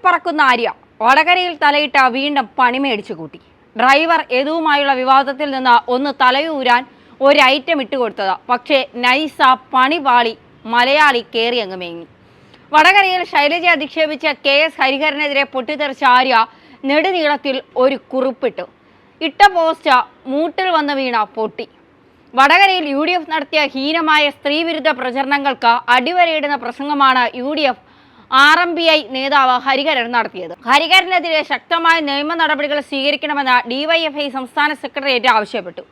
ആളിപ്പറക്കുന്ന ആര്യ വടകരയിൽ തലയിട്ട വീണ്ടും പണി മേടിച്ചു കൂട്ടി. ഡ്രൈവർ യദുവുമായുള്ള വിവാദത്തിൽ നിന്ന് ഒന്ന് തലയൂരാൻ ഒരു ഐറ്റം ഇട്ടുകൊടുത്തത് പക്ഷേ നൈസ പണി പാളി മലയാളി കയറി അങ്ങ് മേങ്ങി വടകരയിൽ ശൈലജ അധിക്ഷേപിച്ച കെ എസ് ഹരിഹരനെതിരെ പൊട്ടിത്തെറിച്ച ആര്യ നെടുനീളത്തിൽ ഒരു കുറിപ്പിട്ടു. ഇട്ട പോസ്റ്റ് മൂട്ടിൽ വന്ന് വീണ പൊട്ടി. വടകരയിൽ യു ഡി എഫ് നടത്തിയ ഹീനമായ സ്ത്രീവിരുദ്ധ പ്രചരണങ്ങൾക്ക് അടിവരയിടുന്ന പ്രസംഗമാണ് U D F R M P I നേതാവ് ഹരിഹരൻ നടത്തിയത്. ഹരിഹരനെതിരെ ശക്തമായ നിയമ നടപടികൾ സ്വീകരിക്കണമെന്ന് ഡിവൈഎഫ്ഐ സംസ്ഥാന സെക്രട്ടേറിയറ്റ് ആവശ്യപ്പെട്ടു.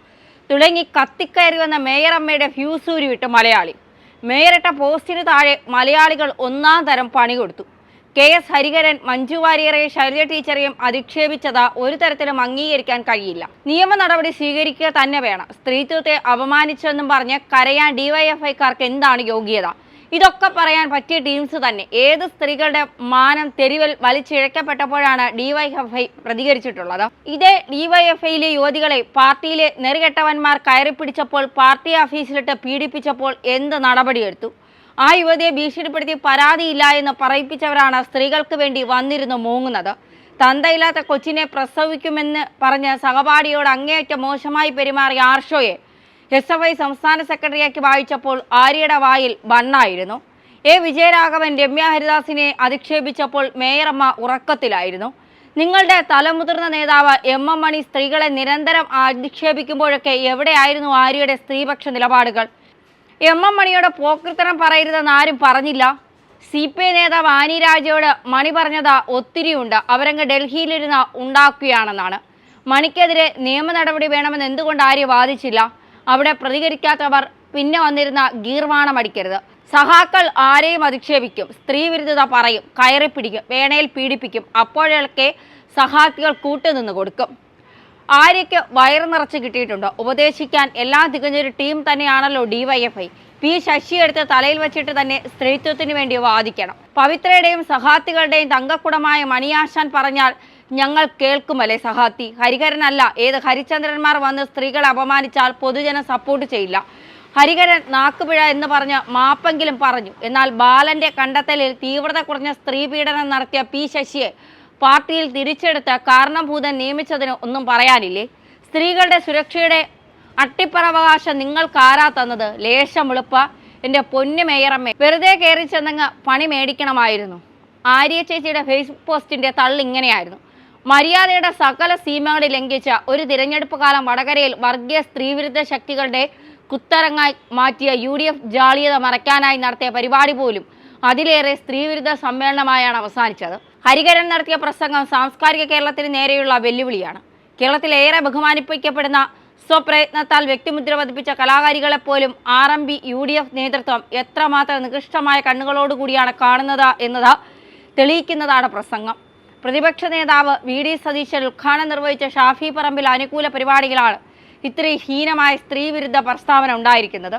തുടങ്ങി കത്തിക്കയറി വന്ന മേയർ അമ്മയുടെ ഫ്യൂസൂരി വിട്ട് മലയാളി. മേയറിട്ട പോസ്റ്റിന് താഴെ മലയാളികൾ ഒന്നാം തരം പണി കൊടുത്തു. കെ എസ് ഹരിഹരൻ മഞ്ജു വാര്യരെയും ശൈലജ ടീച്ചറെയും അധിക്ഷേപിച്ചത് ഒരു തരത്തിലും അംഗീകരിക്കാൻ കഴിയില്ല. നിയമ നടപടി സ്വീകരിക്കുക തന്നെ വേണം. സ്ത്രീത്വത്തെ അപമാനിച്ചെന്നും പറഞ്ഞ് കരയാൻ ഡിവൈഎഫ്ഐക്കാർക്ക് എന്താണ് യോഗ്യത? ഇതൊക്കെ പറയാൻ പറ്റിയ ടീംസ് തന്നെ. ഏത് സ്ത്രീകളുടെ മാനം തെരുവിൽ വലിച്ചിഴക്കപ്പെട്ടപ്പോഴാണ് ഡിവൈഎഫ്ഐ പ്രതികരിച്ചിട്ടുള്ളത്. ഇതേ ഡിവൈഎഫ്ഐയിലെ യുവതികളെ പാർട്ടിയിലെ നെറുകെട്ടവന്മാർ കയറിപ്പിടിച്ചപ്പോൾ പാർട്ടി ഓഫീസിലിട്ട് പീഡിപ്പിച്ചപ്പോൾ എന്ത് നടപടിയെടുത്തു? ആ യുവതിയെ ഭീഷണിപ്പെടുത്തി പരാതിയില്ല എന്ന് പറയിപ്പിച്ചവരാണ് സ്ത്രീകൾക്ക് വേണ്ടി വന്നിരുന്നു മൂങ്ങുന്നത്. തന്തയില്ലാത്ത കൊച്ചിനെ പ്രസവിക്കുമെന്ന് പറഞ്ഞ് സഹപാഠിയോട് അങ്ങേയറ്റം മോശമായി പെരുമാറിയ ആർഷോയെ എസ് എഫ് ഐ സംസ്ഥാന സെക്രട്ടറിയാക്കി വായിച്ചപ്പോൾ ആര്യയുടെ വായിൽ ബണ്ണായിരുന്നു എ വിജയരാഘവൻ രമ്യ ഹരിദാസിനെ അധിക്ഷേപിച്ചപ്പോൾ മേയറമ്മ ഉറക്കത്തിലായിരുന്നു. നിങ്ങളുടെ തലമുതിർന്ന നേതാവ് എം എം മണി സ്ത്രീകളെ നിരന്തരം അധിക്ഷേപിക്കുമ്പോഴൊക്കെ എവിടെയായിരുന്നു ആര്യയുടെ സ്ത്രീപക്ഷ നിലപാടുകൾ? എം എം മണിയോട് പോക്കൃത്തരം പറയരുതെന്ന് ആരും പറഞ്ഞില്ല. സി പി ഐ നേതാവ് ആനി രാജയോട് മണി പറഞ്ഞത് ഒത്തിരിയുണ്ട്. അവരങ്ങ് ഡൽഹിയിലിരുന്ന് ഉണ്ടാക്കുകയാണെന്നാണ്. മണിക്കെതിരെ നിയമ നടപടി വേണമെന്ന് എന്തുകൊണ്ട് ആര്യ വാദിച്ചില്ല? അവിടെ പ്രതികരിക്കാത്തവർ പിന്നെ വന്നിരുന്ന ഗീർവാണം അടിക്കരുത് സഹാക്കൾ ആരെയും അധിക്ഷേപിക്കും. സ്ത്രീ വിരുദ്ധത പറയും കയറി പിടിക്കും വേണയിൽ പീഡിപ്പിക്കും. അപ്പോഴൊക്കെ സഹാക്കൾ കൂട്ടുനിന്ന് കൊടുക്കും. ആര്യയ്ക്ക് വയറ് നിറച്ച് കിട്ടിയിട്ടുണ്ട്. ഉപദേശിക്കാൻ എല്ലാം തികഞ്ഞൊരു ടീം തന്നെയാണല്ലോ ഡിവൈഎഫ്ഐ പി ശശി എടുത്ത് തലയിൽ വെച്ചിട്ട് തന്നെ സ്ത്രീത്വത്തിന് വേണ്ടി വാദിക്കണം. പവിത്രയുടെയും സഹാത്തികളുടെയും തങ്കക്കുടമായ മണിയാശാൻ പറഞ്ഞാൽ ഞങ്ങൾ കേൾക്കുമല്ലേ സഹാത്തി? ഹരിഹരനല്ല. ഏത് ഹരിചന്ദ്രന്മാർ വന്ന് സ്ത്രീകളെ അപമാനിച്ചാൽ പൊതുജനം സപ്പോർട്ട് ചെയ്യില്ല. ഹരിഹരൻ നാക്കുപിഴ എന്ന് പറഞ്ഞ് മാപ്പെങ്കിലും പറഞ്ഞു. എന്നാൽ ബാലന്റെ കണ്ടെത്തലിൽ തീവ്രത കുറഞ്ഞ സ്ത്രീ പീഡനം നടത്തിയ പി ശശിയെ പാർട്ടിയിൽ തിരിച്ചെടുത്ത് കാരണഭൂതൻ നിയമിച്ചതിന് ഒന്നും പറയാനില്ലേ? സ്ത്രീകളുടെ സുരക്ഷയുടെ അട്ടിപ്പറവകാശം നിങ്ങൾക്കാരാ തന്നത്? ലേശം എളുപ്പ. എന്റെ പൊന്നു മേയറമ്മേ വെറുതെ കയറി ചെന്നങ്ങ് പണി മേടിക്കണമായിരുന്നു. ആര്യ ചേച്ചിയുടെ ഫേസ്ബുക്ക് പോസ്റ്റിന്റെ തള്ളി ഇങ്ങനെയായിരുന്നു. മര്യാദയുടെ സകല സീമകളിൽ ലംഘിച്ച ഒരു തിരഞ്ഞെടുപ്പ് കാലം വടകരയിൽ വർഗീയ സ്ത്രീവിരുദ്ധ ശക്തികളുടെ കുത്തരങ്ങായി മാറ്റിയ യു ഡി എഫ് ജാളിയത മറയ്ക്കാനായി നടത്തിയ പരിപാടി പോലും അതിലേറെ സ്ത്രീവിരുദ്ധ സമ്മേളനമായാണ് അവസാനിച്ചത്. ഹരികരൻ നടത്തിയ പ്രസംഗം സാംസ്കാരിക കേരളത്തിന് നേരെയുള്ള വെല്ലുവിളിയാണ്. കേരളത്തിലേറെ ബഹുമാനിപ്പിക്കപ്പെടുന്ന സ്വപ്രയത്നത്താൽ വ്യക്തിമുദ്ര പതിപ്പിച്ച കലാകാരികളെപ്പോലും R M P U D F നേതൃത്വം എത്രമാത്രം നികൃഷ്ടമായ കണ്ണുകളോടുകൂടിയാണ് കാണുന്നത് എന്നത് തെളിയിക്കുന്നതാണ് പ്രസംഗം. പ്രതിപക്ഷ നേതാവ് വി ഡി സതീശൻ ഉദ്ഘാടനം നിർവഹിച്ച ഷാഫി പറമ്പിൽ അനുകൂല പരിപാടികളാണ് ഇത്രയും ഹീനമായ സ്ത്രീവിരുദ്ധ പ്രസ്താവന ഉണ്ടായിരിക്കുന്നത്.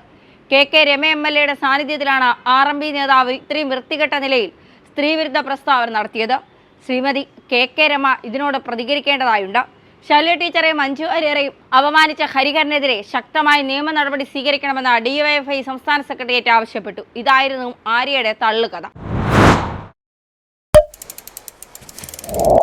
K K Rema M L എയുടെ സാന്നിധ്യത്തിലാണ് ആർ എം പി നേതാവ് ഇത്രയും വൃത്തികെട്ട നിലയിൽ സ്ത്രീവിരുദ്ധ പ്രസ്താവന നടത്തിയത്. ശ്രീമതി കെ കെ രമ ഇതിനോട് പ്രതികരിക്കേണ്ടതായുണ്ട്. ശല്യ ടീച്ചറെ മഞ്ജു വാര്യരെയും അപമാനിച്ച ഹരിഹരനെതിരെ ശക്തമായ നിയമ നടപടി സ്വീകരിക്കണമെന്ന് ഡിവൈഎഫ്ഐ സംസ്ഥാന സെക്രട്ടേറിയറ്റ് ആവശ്യപ്പെട്ടു. ഇതായിരുന്നു ആര്യയുടെ തള്ളുകഥ. Oh.